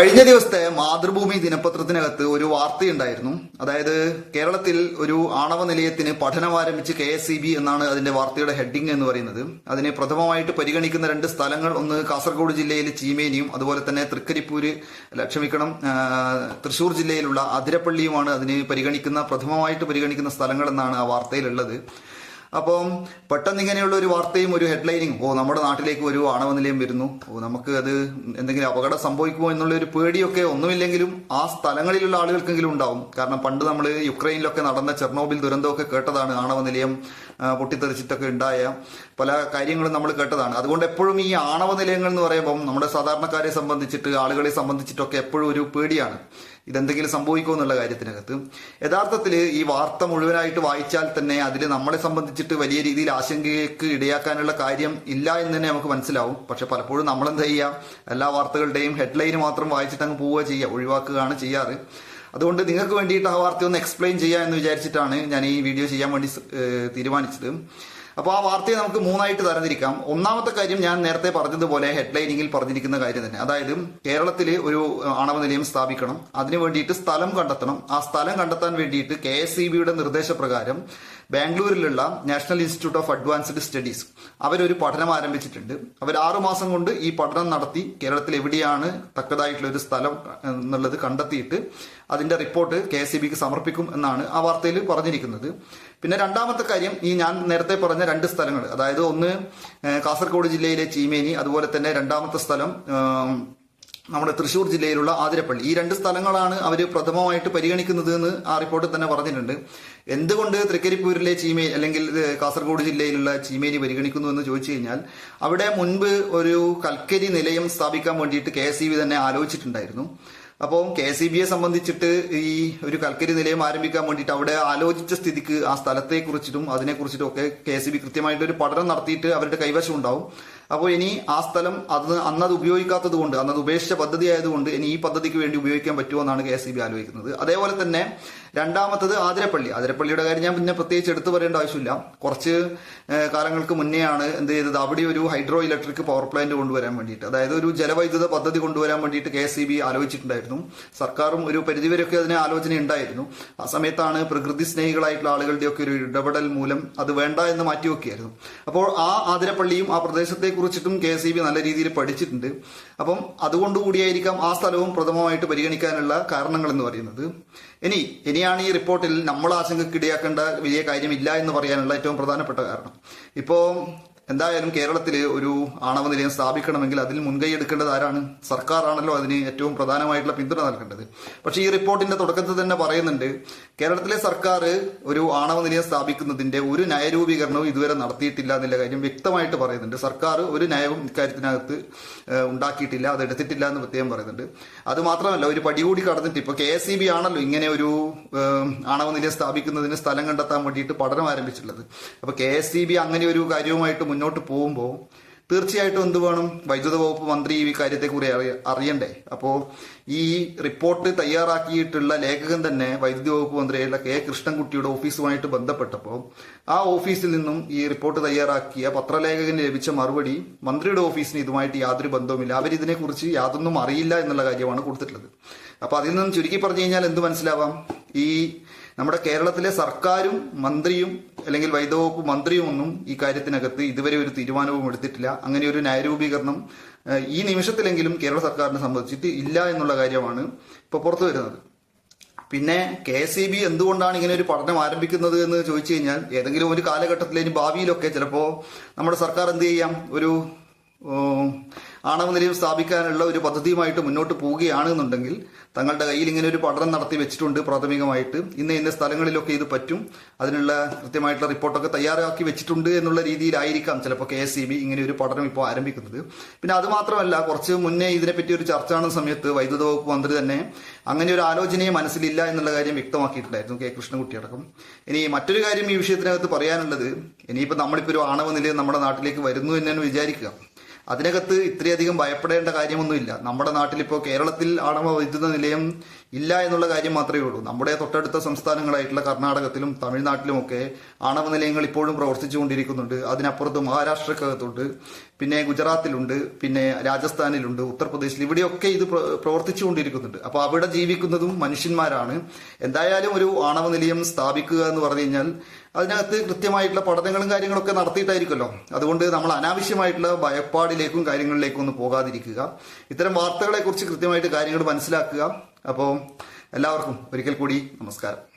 കഴിഞ്ഞ ദിവസത്തെ മാതൃഭൂമി ദിനപത്രത്തിനകത്ത് ഒരു വാർത്തയുണ്ടായിരുന്നു. അതായത് കേരളത്തിൽ ഒരു ആണവ നിലയത്തിന് പഠനം ആരംഭിച്ച് കെ എസ് എന്നാണ് അതിന്റെ വാർത്തയുടെ ഹെഡിങ് എന്ന് പറയുന്നത്. അതിനെ പ്രഥമമായിട്ട് പരിഗണിക്കുന്ന രണ്ട് സ്ഥലങ്ങൾ ഒന്ന് കാസർഗോഡ് ജില്ലയിലെ ചീമേനിയും അതുപോലെ തന്നെ തൃക്കരിപ്പൂര് അല്ല, തൃശൂർ ജില്ലയിലുള്ള അതിരപ്പള്ളിയുമാണ് അതിന് പരിഗണിക്കുന്ന പ്രഥമമായിട്ട് പരിഗണിക്കുന്ന സ്ഥലങ്ങൾ എന്നാണ് ആ വാർത്തയിലുള്ളത്. അപ്പം പെട്ടെന്ന് ഇങ്ങനെയുള്ള ഒരു വാർത്തയും ഒരു ഹെഡ്ലൈനിങ് ഓ നമ്മുടെ നാട്ടിലേക്ക് ഒരു ആണവ നിലയം വരുന്നു. ഓ നമുക്ക് അത് എന്തെങ്കിലും അപകടം സംഭവിക്കുമോ എന്നുള്ള ഒരു പേടിയൊക്കെ ഒന്നുമില്ലെങ്കിലും ആ സ്ഥലങ്ങളിലുള്ള ആളുകൾക്കെങ്കിലും ഉണ്ടാവും. കാരണം പണ്ട് നമ്മൾ യുക്രൈനിലൊക്കെ നടന്ന ചെർണോബിൽ ദുരന്തമൊക്കെ കേട്ടതാണ് ആണവ നിലയം പൊട്ടിത്തെറിച്ചിട്ടൊക്കെ ഉണ്ടായ പല കാര്യങ്ങളും നമ്മൾ കേട്ടതാണ്. അതുകൊണ്ട് എപ്പോഴും ഈ ആണവ നിലയങ്ങൾ എന്ന് പറയുമ്പം നമ്മുടെ സാധാരണക്കാരെ സംബന്ധിച്ചിട്ട് ആളുകളെ സംബന്ധിച്ചിട്ടൊക്കെ എപ്പോഴും ഒരു പേടിയാണ്. ഇതെന്തെങ്കിലും സംഭവിക്കുമോ എന്നുള്ള കാര്യത്തിനകത്ത്. യഥാർത്ഥത്തിൽ ഈ വാർത്ത മുഴുവനായിട്ട് വായിച്ചാൽ തന്നെ അതിൽ നമ്മളെ സംബന്ധിച്ചിട്ട് വലിയ രീതിയിൽ ആശങ്കയ്ക്ക് ഇടയാക്കാനുള്ള കാര്യം ഇല്ല എന്ന് തന്നെ നമുക്ക് മനസ്സിലാവും. പക്ഷെ പലപ്പോഴും നമ്മളെന്താ ചെയ്യുക? എല്ലാ വാർത്തകളുടെയും ഹെഡ്ലൈൻ മാത്രം വായിച്ചിട്ട് അങ്ങ് പോവുക ചെയ്യുക ഒഴിവാക്കുകയാണ് ചെയ്യാറ്. അതുകൊണ്ട് നിങ്ങൾക്ക് വേണ്ടിയിട്ട് ആ വാർത്തയൊന്ന് എക്സ്പ്ലെയിൻ ചെയ്യാം എന്ന് വിചാരിച്ചിട്ടാണ് ഞാൻ ഈ വീഡിയോ ചെയ്യാൻ വേണ്ടി തീരുമാനിച്ചത്. അപ്പോൾ ആ വാർത്തയെ നമുക്ക് മൂന്നായിട്ട് തരംതിരിക്കാം. ഒന്നാമത്തെ കാര്യം ഞാൻ നേരത്തെ പറഞ്ഞതുപോലെ ഹെഡ്ലൈനിങ്ങിൽ പറഞ്ഞിരിക്കുന്ന കാര്യം തന്നെ. അതായത് കേരളത്തിൽ ഒരു ആണവ നിലയം സ്ഥാപിക്കണം. അതിനു വേണ്ടിയിട്ട് സ്ഥലം കണ്ടെത്തണം. ആ സ്ഥലം കണ്ടെത്താൻ വേണ്ടിയിട്ട് കെ എസ് സി ബിയുടെ നിർദ്ദേശപ്രകാരം ബാംഗ്ലൂരിലുള്ള national institute of advanced studies അവരൊരു പഠനം ആരംഭിച്ചിട്ടുണ്ട്. അവർ ആറു മാസം കൊണ്ട് ഈ പഠനം നടത്തി കേരളത്തിൽ എവിടെയാണ് തക്കതായിട്ടുള്ള ഒരു സ്ഥലം എന്നുള്ളത് കണ്ടെത്തിയിട്ട് അതിന്റെ റിപ്പോർട്ട് കെ എസ് സമർപ്പിക്കും എന്നാണ് ആ വാർത്തയിൽ പറഞ്ഞിരിക്കുന്നത്. പിന്നെ രണ്ടാമത്തെ കാര്യം ഈ ഞാൻ നേരത്തെ പറഞ്ഞ രണ്ട് സ്ഥലങ്ങൾ. അതായത് ഒന്ന് കാസർഗോഡ് ജില്ലയിലെ ചീമേനി അതുപോലെ തന്നെ രണ്ടാമത്തെ സ്ഥലം നമ്മുടെ തൃശ്ശൂർ ജില്ലയിലുള്ള ആതിരപ്പള്ളി. ഈ രണ്ട് സ്ഥലങ്ങളാണ് അവർ പ്രഥമമായിട്ട് പരിഗണിക്കുന്നത് എന്ന് ആ റിപ്പോർട്ടിൽ തന്നെ പറഞ്ഞിട്ടുണ്ട്. എന്തുകൊണ്ട് തൃക്കരിപ്പൂരിലെ ചീമേ അല്ലെങ്കിൽ കാസർഗോഡ് ജില്ലയിലുള്ള ചീമേനി പരിഗണിക്കുന്നു എന്ന് ചോദിച്ചു കഴിഞ്ഞാൽ അവിടെ മുൻപ് ഒരു കൽക്കരി നിലയം സ്ഥാപിക്കാൻ വേണ്ടിയിട്ട് കെ തന്നെ ആലോചിച്ചിട്ടുണ്ടായിരുന്നു. അപ്പോൾ കെ സി ബിയെ സംബന്ധിച്ചിട്ട് ഈ ഒരു കൽക്കരി നിലയം ആരംഭിക്കാൻ വേണ്ടിയിട്ട് അവിടെ ആലോചിച്ച സ്ഥിതിക്ക് ആ സ്ഥലത്തെ കുറിച്ചിട്ടും അതിനെ കുറിച്ചിട്ടും ഒക്കെ കെ സി ബി കൃത്യമായിട്ട് ഒരു പഠനം നടത്തിയിട്ട് അവരുടെ കൈവശം ഉണ്ടാവും. അപ്പോൾ ഇനി ആ സ്ഥലം അത് അന്നത് ഉപയോഗിക്കാത്തത് കൊണ്ട് അന്നത് ഉപേക്ഷിച്ച പദ്ധതി ആയതുകൊണ്ട് ഇനി ഈ പദ്ധതിക്ക് വേണ്ടി ഉപയോഗിക്കാൻ പറ്റുമോ എന്നാണ് കെ എസ് ആലോചിക്കുന്നത്. അതേപോലെ തന്നെ രണ്ടാമത്തത് ആതിരപ്പള്ളി. ആതിരപ്പള്ളിയുടെ കാര്യം ഞാൻ പിന്നെ പ്രത്യേകിച്ച് എടുത്തു പറയേണ്ട ആവശ്യമില്ല. കുറച്ച് കാലങ്ങൾക്ക് മുന്നെയാണ് എന്ത് ചെയ്തത്? അവിടെ ഒരു ഹൈഡ്രോ ഇലക്ട്രിക് പവർ പ്ലാന്റ് കൊണ്ടുവരാൻ വേണ്ടിയിട്ട് അതായത് ഒരു ജലവൈദ്യുത പദ്ധതി കൊണ്ടുവരാൻ വേണ്ടിയിട്ട് കെ എസ് ആലോചിച്ചിട്ടുണ്ടായിരുന്നു. സർക്കാരും ഒരു പരിധിവരെയൊക്കെ അതിന് ആലോചന ഉണ്ടായിരുന്നു. ആ സമയത്താണ് പ്രകൃതി സ്നേഹികളായിട്ടുള്ള ആളുകളുടെയൊക്കെ ഒരു ഇടപെടൽ മൂലം അത് വേണ്ട എന്ന് മാറ്റിവെക്കുകയായിരുന്നു. അപ്പോൾ ആ ആതിരപ്പള്ളിയും ആ പ്രദേശത്തെ കുറിച്ചിട്ടും കെ എസ് നല്ല രീതിയിൽ പഠിച്ചിട്ടുണ്ട്. അപ്പം അതുകൊണ്ടുകൂടിയായിരിക്കാം ആ സ്ഥലവും പ്രഥമമായിട്ട് പരിഗണിക്കാനുള്ള കാരണങ്ങൾ എന്ന് പറയുന്നത്. ഇനി ഇനിയാണ് ഈ റിപ്പോർട്ടിൽ നമ്മൾ ആശങ്കക്കിടയാക്കേണ്ട വലിയ കാര്യമില്ല എന്ന് പറയാനുള്ള ഏറ്റവും പ്രധാനപ്പെട്ട കാരണം. ഇപ്പോ എന്തായാലും കേരളത്തിൽ ഒരു ആണവ നിലയം സ്ഥാപിക്കണമെങ്കിൽ അതിൽ മുൻകൈ എടുക്കേണ്ടത് ആരാണ്? സർക്കാരാണല്ലോ അതിന് ഏറ്റവും പ്രധാനമായിട്ടുള്ള പിന്തുണ നൽകേണ്ടത്. പക്ഷേ ഈ റിപ്പോർട്ടിന്റെ തുടക്കത്തിൽ തന്നെ പറയുന്നുണ്ട് കേരളത്തിലെ സർക്കാർ ഒരു ആണവ നിലയം സ്ഥാപിക്കുന്നതിന്റെ ഒരു നയരൂപീകരണവും ഇതുവരെ നടത്തിയിട്ടില്ല എന്നുള്ള കാര്യം വ്യക്തമായിട്ട് പറയുന്നുണ്ട്. സർക്കാർ ഒരു നയവും ഇക്കാര്യത്തിനകത്ത് ഉണ്ടാക്കിയിട്ടില്ല അത് എടുത്തിട്ടില്ല എന്ന് പ്രത്യേകം പറയുന്നുണ്ട്. അത് മാത്രമല്ല ഒരു പടി കൂടി കടന്നിട്ട് ഇപ്പൊ കെ എസ് ആണല്ലോ ഇങ്ങനെ ഒരു ആണവ നിലയം സ്ഥാപിക്കുന്നതിന് സ്ഥലം കണ്ടെത്താൻ വേണ്ടിയിട്ട് പഠനം ആരംഭിച്ചിട്ടുള്ളത്. അപ്പോൾ കെ എസ് അങ്ങനെ ഒരു കാര്യവുമായിട്ട് മുന്നോട്ട് പോകുമ്പോൾ തീർച്ചയായിട്ടും എന്ത് വേണം? വൈദ്യുത വകുപ്പ് മന്ത്രി ഈ കാര്യത്തെക്കുറിച്ച് അറിയ അറിയണ്ടേ? അപ്പോ ഈ റിപ്പോർട്ട് തയ്യാറാക്കിയിട്ടുള്ള ലേഖകൻ തന്നെ വൈദ്യുതി വകുപ്പ് മന്ത്രിയായിട്ടുള്ള കെ കൃഷ്ണൻകുട്ടിയുടെ ഓഫീസുമായിട്ട് ബന്ധപ്പെട്ടപ്പോൾ ആ ഓഫീസിൽ നിന്നും ഈ റിപ്പോർട്ട് തയ്യാറാക്കിയ പത്രലേഖകന് ലഭിച്ച മറുപടി മന്ത്രിയുടെ ഓഫീസിന് ഇതുമായിട്ട് യാതൊരു ബന്ധവുമില്ല. അവരിതിനെക്കുറിച്ച് യാതൊന്നും അറിയില്ല എന്നുള്ള കാര്യമാണ് കൊടുത്തിട്ടുള്ളത്. അപ്പോൾ അതിൽ നിന്നും ചുരുക്കി പറഞ്ഞു കഴിഞ്ഞാൽ എന്ത് മനസ്സിലാവാം? ഈ നമ്മുടെ കേരളത്തിലെ സർക്കാരും മന്ത്രിയും അല്ലെങ്കിൽ വൈദ്യവകുപ്പ് മന്ത്രിയും ഒന്നും ഈ കാര്യത്തിനകത്ത് ഇതുവരെ ഒരു തീരുമാനവും എടുത്തിട്ടില്ല. അങ്ങനെ ഒരു ന്യായരൂപീകരണം ഈ നിമിഷത്തിലെങ്കിലും കേരള സർക്കാരിനെ സംബന്ധിച്ചിട്ട് ഇല്ല എന്നുള്ള കാര്യമാണ് ഇപ്പോൾ പുറത്തു വരുന്നത്. പിന്നെ കെ എസ് ഇ ബി എന്തുകൊണ്ടാണ് ഇങ്ങനെ ഒരു പഠനം ആരംഭിക്കുന്നത് എന്ന് ചോദിച്ചു കഴിഞ്ഞാൽ ഏതെങ്കിലും ഒരു കാലഘട്ടത്തിൽ ഇനി ഭാവിയിലൊക്കെ ചിലപ്പോൾ നമ്മുടെ സർക്കാർ എന്ത് ചെയ്യാം? ഒരു ആണവ നിലയം സ്ഥാപിക്കാനുള്ള ഒരു പദ്ധതിയുമായിട്ട് മുന്നോട്ട് പോവുകയാണെന്നുണ്ടെങ്കിൽ തങ്ങളുടെ കയ്യിൽ ഇങ്ങനെ ഒരു പഠനം നടത്തി വെച്ചിട്ടുണ്ട് പ്രാഥമികമായിട്ട്. ഇന്ന ഇന്ന സ്ഥലങ്ങളിലൊക്കെ ഇത് പറ്റും. അതിനുള്ള കൃത്യമായിട്ടുള്ള റിപ്പോർട്ടൊക്കെ തയ്യാറാക്കി വെച്ചിട്ടുണ്ട് എന്നുള്ള രീതിയിലായിരിക്കാം ചിലപ്പോൾ കെ എസ് ഇങ്ങനെ ഒരു പഠനം ഇപ്പോൾ ആരംഭിക്കുന്നത്. പിന്നെ അത് മാത്രമല്ല കുറച്ച് മുന്നേ ഇതിനെപ്പറ്റി ഒരു ചർച്ച ആണ് സമയത്ത് വൈദ്യുത വകുപ്പ് മന്ത്രി തന്നെ അങ്ങനെ ഒരു ആലോചനയെ മനസ്സിലില്ല എന്നുള്ള കാര്യം വ്യക്തമാക്കിയിട്ടുണ്ടായിരുന്നു കെ കൃഷ്ണൻകുട്ടി അടക്കം. ഇനി മറ്റൊരു കാര്യം ഈ വിഷയത്തിനകത്ത് പറയാനുള്ളത് ഇനിയിപ്പോൾ നമ്മളിപ്പോൾ ഒരു ആണവ നിലയം നമ്മുടെ നാട്ടിലേക്ക് വരുന്നു എന്നാണ് വിചാരിക്കുക. അതിനകത്ത് ഇത്രയധികം ഭയപ്പെടേണ്ട കാര്യമൊന്നുമില്ല. നമ്മുടെ നാട്ടിലിപ്പോൾ കേരളത്തിൽ ആണവ വൈദ്യുത നിലയം ഇല്ല എന്നുള്ള കാര്യം മാത്രമേ ഉള്ളൂ. നമ്മുടെ തൊട്ടടുത്ത സംസ്ഥാനങ്ങളായിട്ടുള്ള കർണാടകത്തിലും തമിഴ്നാട്ടിലുമൊക്കെ ആണവ നിലയങ്ങൾ ഇപ്പോഴും പ്രവർത്തിച്ചുകൊണ്ടിരിക്കുന്നുണ്ട്. അതിനപ്പുറത്ത് മഹാരാഷ്ട്രക്കകത്തുണ്ട് പിന്നെ ഗുജറാത്തിലുണ്ട് പിന്നെ രാജസ്ഥാനിലുണ്ട് ഉത്തർപ്രദേശിൽ ഇവിടെയൊക്കെ ഇത് പ്ര- പ്രവർത്തിച്ചുകൊണ്ടിരിക്കുന്നുണ്ട്. അപ്പോൾ അവിടെ ജീവിക്കുന്നതും മനുഷ്യന്മാരാണ്. എന്തായാലും ഒരു ആണവ നിലയം സ്ഥാപിക്കുക എന്ന് പറഞ്ഞു കഴിഞ്ഞാൽ അതിനകത്ത് കൃത്യമായിട്ടുള്ള പഠനങ്ങളും കാര്യങ്ങളൊക്കെ നടത്തിയിട്ടായിരിക്കുമല്ലോ. അതുകൊണ്ട് നമ്മൾ അനാവശ്യമായിട്ടുള്ള ഭയപ്പാടിലേക്കും കാര്യങ്ങളിലേക്കും ഒന്നും പോകാതിരിക്കുക. ഇത്തരം വാർത്തകളെക്കുറിച്ച് കൃത്യമായിട്ട് കാര്യങ്ങൾ മനസ്സിലാക്കുക. അപ്പോൾ എല്ലാവർക്കും ഒരിക്കൽ കൂടി നമസ്കാരം.